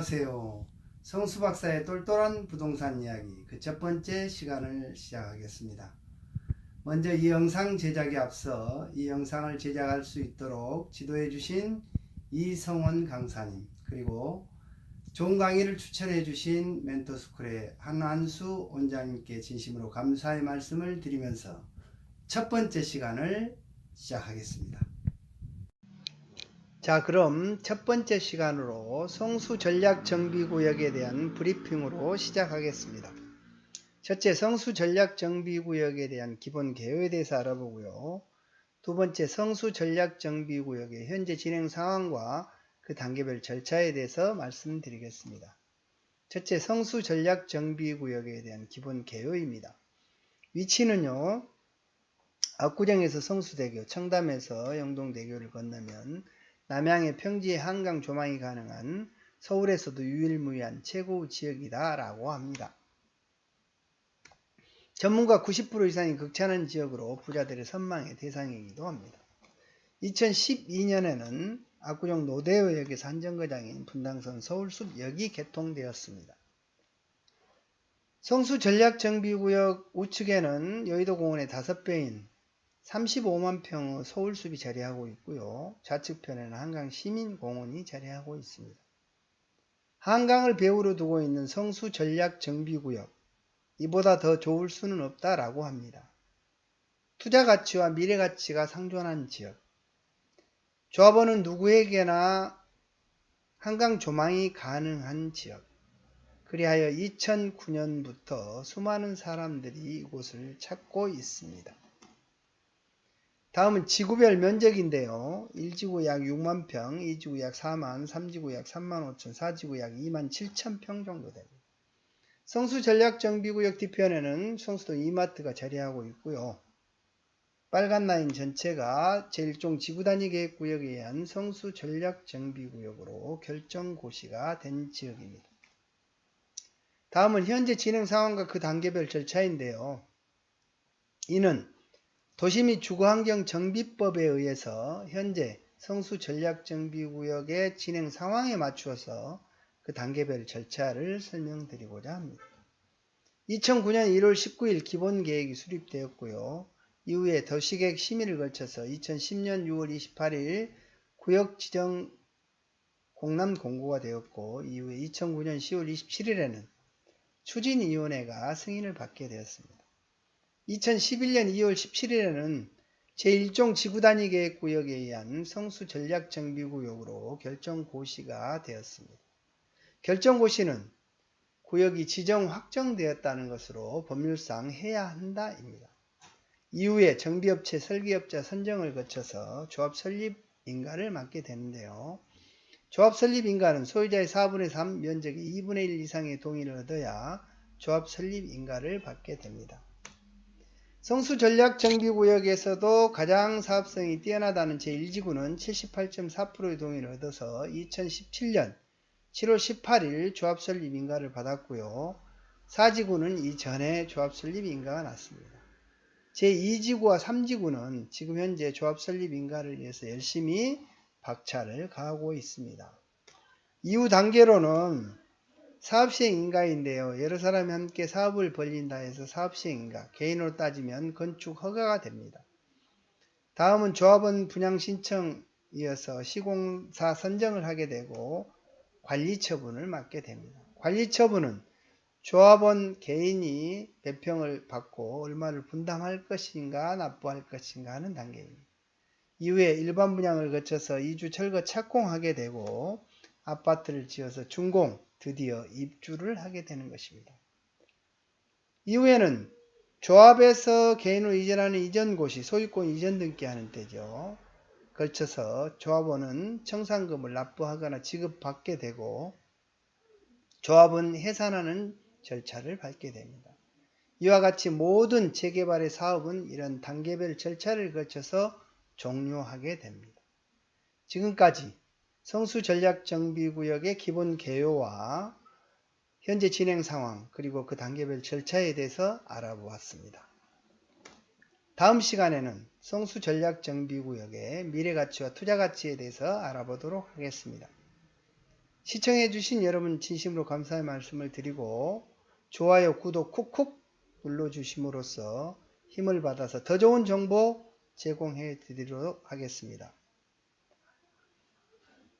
안녕하세요. 성수 박사의 똘똘한 부동산 이야기 그 첫 번째 시간을 시작하겠습니다. 먼저 이 영상 제작에 앞서 이 영상을 제작할 수 있도록 지도해 주신 이성원 강사님 그리고 좋은 강의를 추천해 주신 멘토스쿨의 한한수 원장님께 진심으로 감사의 말씀을 드리면서 첫 번째 시간을 시작하겠습니다. 자, 그럼 첫 번째 시간으로 성수 전략 정비 구역에 대한 브리핑으로 시작하겠습니다. 첫째, 성수 전략 정비 구역에 대한 기본 개요에 대해서 알아보고요. 두 번째, 성수 전략 정비 구역의 현재 진행 상황과 그 단계별 절차에 대해서 말씀드리겠습니다. 첫째, 성수 전략 정비 구역에 대한 기본 개요입니다. 위치는요, 압구정에서 성수대교, 청담에서 영동대교를 건너면 남양의 평지의 한강 조망이 가능한 서울에서도 유일무이한 최고 지역이다 라고 합니다. 전문가 90% 이상이 극찬한 지역으로 부자들의 선망의 대상이기도 합니다. 2012년에는 압구정 노대호역에서 한정거장인 분당선 서울숲역이 개통되었습니다. 성수 전략정비구역 우측에는 여의도공원의 5배인 35만 평의 서울숲이 자리하고 있고요. 좌측편에는 한강 시민공원이 자리하고 있습니다. 한강을 배후로 두고 있는 성수 전략 정비구역. 이보다 더 좋을 수는 없다라고 합니다. 투자 가치와 미래 가치가 상존한 지역. 조합원은 누구에게나 한강 조망이 가능한 지역. 그리하여 2009년부터 수많은 사람들이 이곳을 찾고 있습니다. 다음은 지구별 면적인데요. 1지구 약 6만 평, 2지구 약 4만, 3지구 약 3만 5천, 4지구 약 2만 7천 평 정도 됩니다. 성수 전략정비구역 뒤편에는 성수도 이마트가 자리하고 있고요. 빨간 라인 전체가 제1종 지구단위 계획구역에 의한 성수 전략정비구역으로 결정고시가 된 지역입니다. 다음은 현재 진행 상황과 그 단계별 절차인데요. 이는 도시 및 주거환경 정비법에 의해서 현재 성수 전략정비구역의 진행 상황에 맞추어서 그 단계별 절차를 설명드리고자 합니다. 2009년 1월 19일 기본계획이 수립되었고요. 이후에 더시객 심의를 거쳐서 2010년 6월 28일 구역 지정 공람 공고가 되었고 이후에 2009년 10월 27일에는 추진위원회가 승인을 받게 되었습니다. 2011년 2월 17일에는 제1종 지구단위 계획 구역에 의한 성수 전략 정비 구역으로 결정 고시가 되었습니다. 결정 고시는 구역이 지정 확정되었다는 것으로 법률상 해야 한다입니다. 이후에 정비업체 설계업자 선정을 거쳐서 조합 설립 인가를 맡게 되는데요. 조합 설립 인가는 소유자의 4분의 3 면적의 2분의 1 이상의 동의를 얻어야 조합 설립 인가를 받게 됩니다. 성수 전략 정비구역에서도 가장 사업성이 뛰어나다는 제1지구는 78.4%의 동의를 얻어서 2017년 7월 18일 조합 설립 인가를 받았고요. 4지구는 이전에 조합 설립 인가가 났습니다. 제2지구와 3지구는 지금 현재 조합 설립 인가를 위해서 열심히 박차를 가하고 있습니다. 이후 단계로는 사업시행 인가인데요. 여러 사람이 함께 사업을 벌린다 해서 사업시행 인가, 개인으로 따지면 건축 허가가 됩니다. 다음은 조합원 분양 신청이어서 시공사 선정을 하게 되고 관리 처분을 맡게 됩니다. 관리 처분은 조합원 개인이 배평을 받고 얼마를 분담할 것인가 납부할 것인가 하는 단계입니다. 이후에 일반 분양을 거쳐서 2주 철거 착공하게 되고 아파트를 지어서 준공, 드디어 입주를 하게 되는 것입니다. 이후에는 조합에서 개인으로 이전하는 이전 고시, 소유권 이전 등기 하는 때죠. 걸쳐서 조합원은 청산금을 납부하거나 지급받게 되고 조합은 해산하는 절차를 밟게 됩니다. 이와 같이 모든 재개발의 사업은 이런 단계별 절차를 거쳐서 종료하게 됩니다. 지금까지 성수 전략 정비 구역의 기본 개요와 현재 진행 상황 그리고 그 단계별 절차에 대해서 알아보았습니다. 다음 시간에는 성수 전략 정비 구역의 미래 가치와 투자 가치에 대해서 알아보도록 하겠습니다. 시청해 주신 여러분 진심으로 감사의 말씀을 드리고 좋아요 구독 쿡쿡 눌러 주심으로써 힘을 받아서 더 좋은 정보 제공해 드리도록 하겠습니다.